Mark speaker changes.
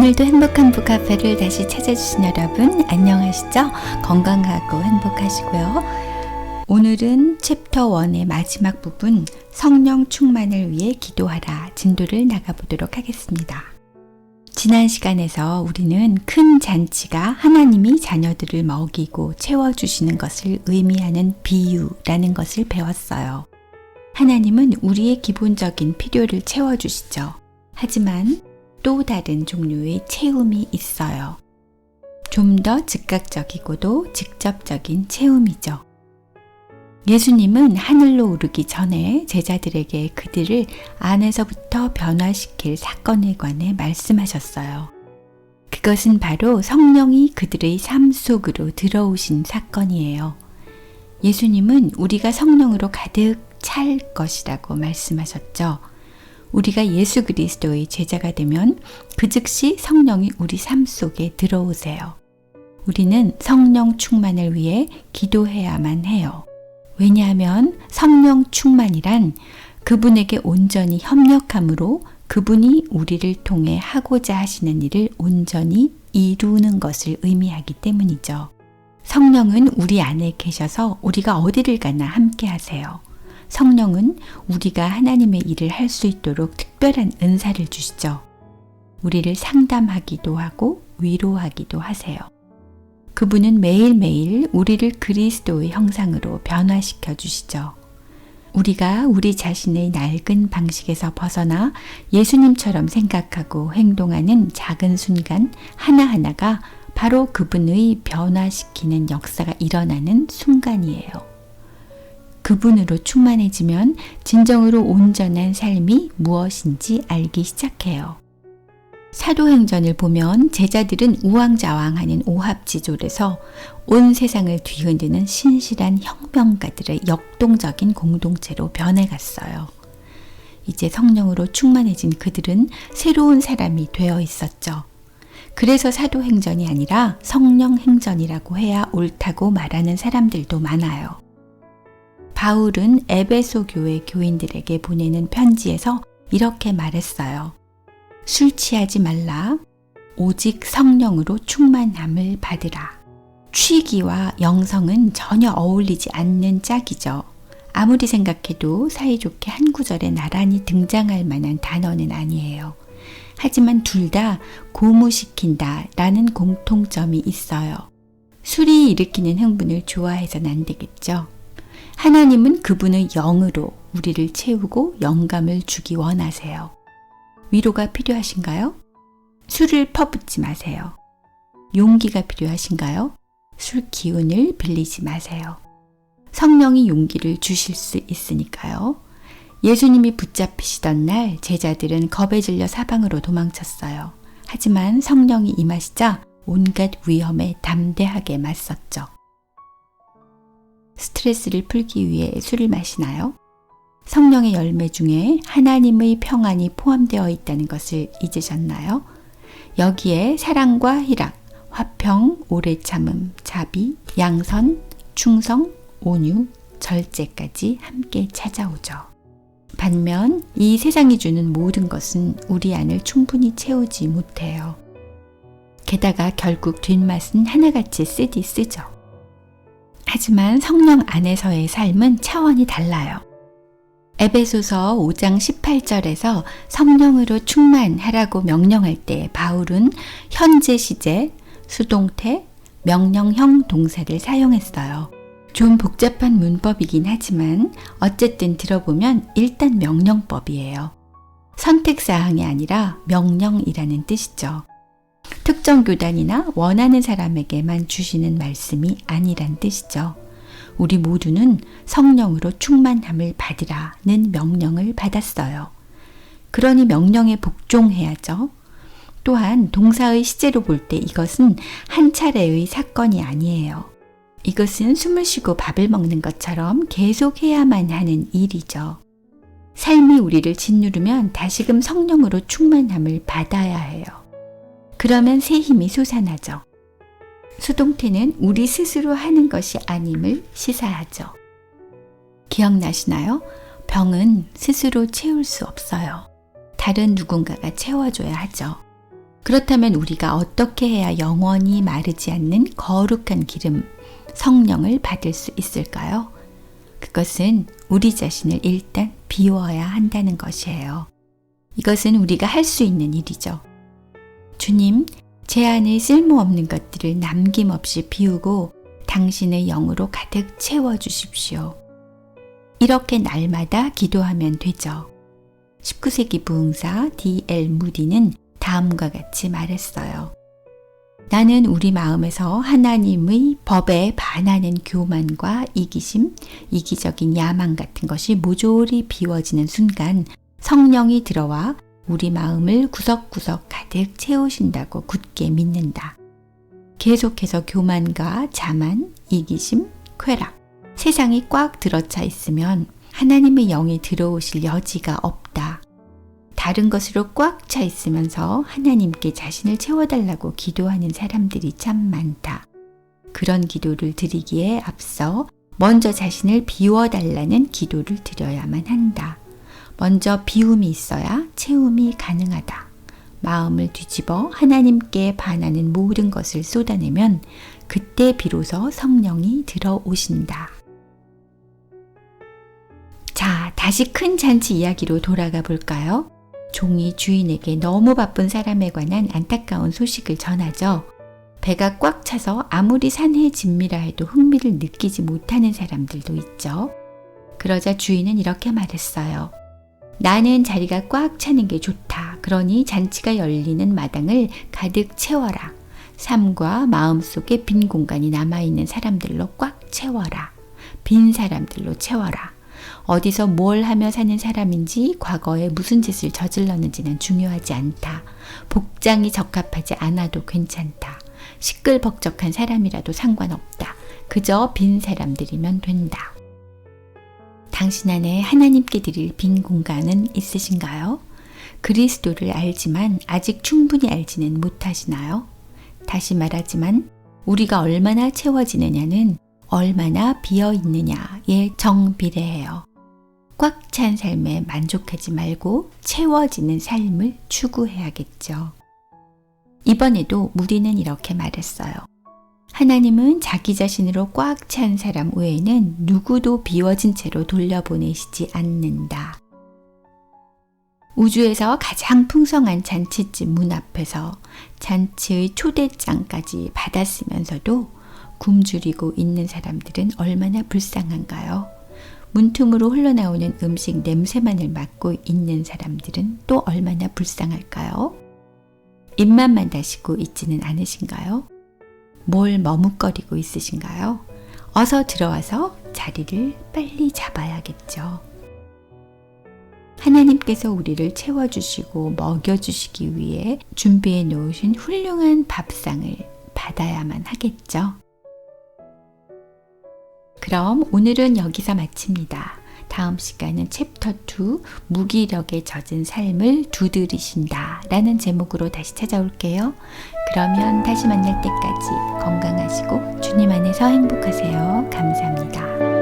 Speaker 1: 오늘도 행복한 북카페를 다시 찾아주신 여러분 안녕하시죠? 건강하고 행복하시고요. 오늘은 챕터 1의 마지막 부분 성령 충만을 위해 기도하라 진도를 나가보도록 하겠습니다. 지난 시간에서 우리는 큰 잔치가 하나님이 자녀들을 먹이고 채워주시는 것을 의미하는 비유라는 것을 배웠어요. 하나님은 우리의 기본적인 필요를 채워주시죠. 하지만 또 다른 종류의 채움이 있어요. 좀 더 즉각적이고도 직접적인 채움이죠. 예수님은 하늘로 오르기 전에 제자들에게 그들을 안에서부터 변화시킬 사건에 관해 말씀하셨어요. 그것은 바로 성령이 그들의 삶 속으로 들어오신 사건이에요. 예수님은 우리가 성령으로 가득 찰 것이라고 말씀하셨죠. 우리가 예수 그리스도의 제자가 되면 그 즉시 성령이 우리 삶 속에 들어오세요. 우리는 성령 충만을 위해 기도해야만 해요. 왜냐하면 성령 충만이란 그분에게 온전히 협력함으로 그분이 우리를 통해 하고자 하시는 일을 온전히 이루는 것을 의미하기 때문이죠. 성령은 우리 안에 계셔서 우리가 어디를 가나 함께 하세요. 성령은 우리가 하나님의 일을 할 수 있도록 특별한 은사를 주시죠. 우리를 상담하기도 하고 위로하기도 하세요. 그분은 매일매일 우리를 그리스도의 형상으로 변화시켜 주시죠. 우리가 우리 자신의 낡은 방식에서 벗어나 예수님처럼 생각하고 행동하는 작은 순간 하나하나가 바로 그분의 변화시키는 역사가 일어나는 순간이에요. 그분으로 충만해지면 진정으로 온전한 삶이 무엇인지 알기 시작해요. 사도행전을 보면 제자들은 우왕좌왕하는 오합지졸에서 온 세상을 뒤흔드는 신실한 혁명가들의 역동적인 공동체로 변해갔어요. 이제 성령으로 충만해진 그들은 새로운 사람이 되어 있었죠. 그래서 사도행전이 아니라 성령행전이라고 해야 옳다고 말하는 사람들도 많아요. 바울은 에베소 교회 교인들에게 보내는 편지에서 이렇게 말했어요. 술 취하지 말라. 오직 성령으로 충만함을 받으라. 취기와 영성은 전혀 어울리지 않는 짝이죠. 아무리 생각해도 사이좋게 한 구절에 나란히 등장할 만한 단어는 아니에요. 하지만 둘 다 고무시킨다 라는 공통점이 있어요. 술이 일으키는 흥분을 좋아해서는 안 되겠죠. 하나님은 그분의 영으로 우리를 채우고 영감을 주기 원하세요. 위로가 필요하신가요? 술을 퍼붓지 마세요. 용기가 필요하신가요? 술 기운을 빌리지 마세요. 성령이 용기를 주실 수 있으니까요. 예수님이 붙잡히시던 날 제자들은 겁에 질려 사방으로 도망쳤어요. 하지만 성령이 임하시자 온갖 위험에 담대하게 맞섰죠. 스트레스를 풀기 위해 술을 마시나요? 성령의 열매 중에 하나님의 평안이 포함되어 있다는 것을 잊으셨나요? 여기에 사랑과 희락, 화평, 오래 참음, 자비, 양선, 충성, 온유, 절제까지 함께 찾아오죠. 반면 이 세상이 주는 모든 것은 우리 안을 충분히 채우지 못해요. 게다가 결국 뒷맛은 하나같이 쓰디 쓰죠. 하지만 성령 안에서의 삶은 차원이 달라요. 에베소서 5장 18절에서 성령으로 충만하라고 명령할 때 바울은 현재 시제, 수동태, 명령형 동사를 사용했어요. 좀 복잡한 문법이긴 하지만 어쨌든 들어보면 일단 명령법이에요. 선택사항이 아니라 명령이라는 뜻이죠. 특정 교단이나 원하는 사람에게만 주시는 말씀이 아니란 뜻이죠. 우리 모두는 성령으로 충만함을 받으라는 명령을 받았어요. 그러니 명령에 복종해야죠. 또한 동사의 시제로 볼 때 이것은 한 차례의 사건이 아니에요. 이것은 숨을 쉬고 밥을 먹는 것처럼 계속 해야만 하는 일이죠. 삶이 우리를 짓누르면 다시금 성령으로 충만함을 받아야 해요. 그러면 새 힘이 솟아나죠. 수동태는 우리 스스로 하는 것이 아님을 시사하죠. 기억나시나요? 병은 스스로 채울 수 없어요. 다른 누군가가 채워줘야 하죠. 그렇다면 우리가 어떻게 해야 영원히 마르지 않는 거룩한 기름, 성령을 받을 수 있을까요? 그것은 우리 자신을 일단 비워야 한다는 것이에요. 이것은 우리가 할 수 있는 일이죠. 주님, 제 안에 쓸모없는 것들을 남김없이 비우고 당신의 영으로 가득 채워 주십시오. 이렇게 날마다 기도하면 되죠. 19세기 부흥사 D.L. 무디는 다음과 같이 말했어요. 나는 우리 마음에서 하나님의 법에 반하는 교만과 이기심, 이기적인 야망 같은 것이 모조리 비워지는 순간 성령이 들어와 우리 마음을 구석구석 가득 채우신다고 굳게 믿는다. 계속해서 교만과 자만, 이기심, 쾌락, 세상이 꽉 들어차 있으면 하나님의 영이 들어오실 여지가 없다. 다른 것으로 꽉 차 있으면서 하나님께 자신을 채워달라고 기도하는 사람들이 참 많다. 그런 기도를 드리기에 앞서 먼저 자신을 비워달라는 기도를 드려야만 한다. 먼저 비움이 있어야 채움이 가능하다. 마음을 뒤집어 하나님께 반하는 모든 것을 쏟아내면 그때 비로소 성령이 들어오신다. 자, 다시 큰 잔치 이야기로 돌아가 볼까요? 종이 주인에게 너무 바쁜 사람에 관한 안타까운 소식을 전하죠. 배가 꽉 차서 아무리 산해 진미라 해도 흥미를 느끼지 못하는 사람들도 있죠. 그러자 주인은 이렇게 말했어요. 나는 자리가 꽉 차는 게 좋다. 그러니 잔치가 열리는 마당을 가득 채워라. 삶과 마음 속에 빈 공간이 남아있는 사람들로 꽉 채워라. 빈 사람들로 채워라. 어디서 뭘 하며 사는 사람인지 과거에 무슨 짓을 저질렀는지는 중요하지 않다. 복장이 적합하지 않아도 괜찮다. 시끌벅적한 사람이라도 상관없다. 그저 빈 사람들이면 된다. 당신 안에 하나님께 드릴 빈 공간은 있으신가요? 그리스도를 알지만 아직 충분히 알지는 못하시나요? 다시 말하지만 우리가 얼마나 채워지느냐는 얼마나 비어 있느냐에 정비례해요. 꽉 찬 삶에 만족하지 말고 채워지는 삶을 추구해야겠죠. 이번에도 무리는 이렇게 말했어요. 하나님은 자기 자신으로 꽉 찬 사람 외에는 누구도 비워진 채로 돌려보내시지 않는다. 우주에서 가장 풍성한 잔치집 문 앞에서 잔치의 초대장까지 받았으면서도 굶주리고 있는 사람들은 얼마나 불쌍한가요? 문틈으로 흘러나오는 음식 냄새만을 맡고 있는 사람들은 또 얼마나 불쌍할까요? 입만만 다시고 있지는 않으신가요? 뭘 머뭇거리고 있으신가요? 어서 들어와서 자리를 빨리 잡아야겠죠. 하나님께서 우리를 채워주시고 먹여주시기 위해 준비해 놓으신 훌륭한 밥상을 받아야만 하겠죠. 그럼 오늘은 여기서 마칩니다. 다음 시간은 챕터 2 무기력에 젖은 삶을 두드리신다 라는 제목으로 다시 찾아올게요. 그러면 다시 만날 때까지 건강하시고 주님 안에서 행복하세요. 감사합니다.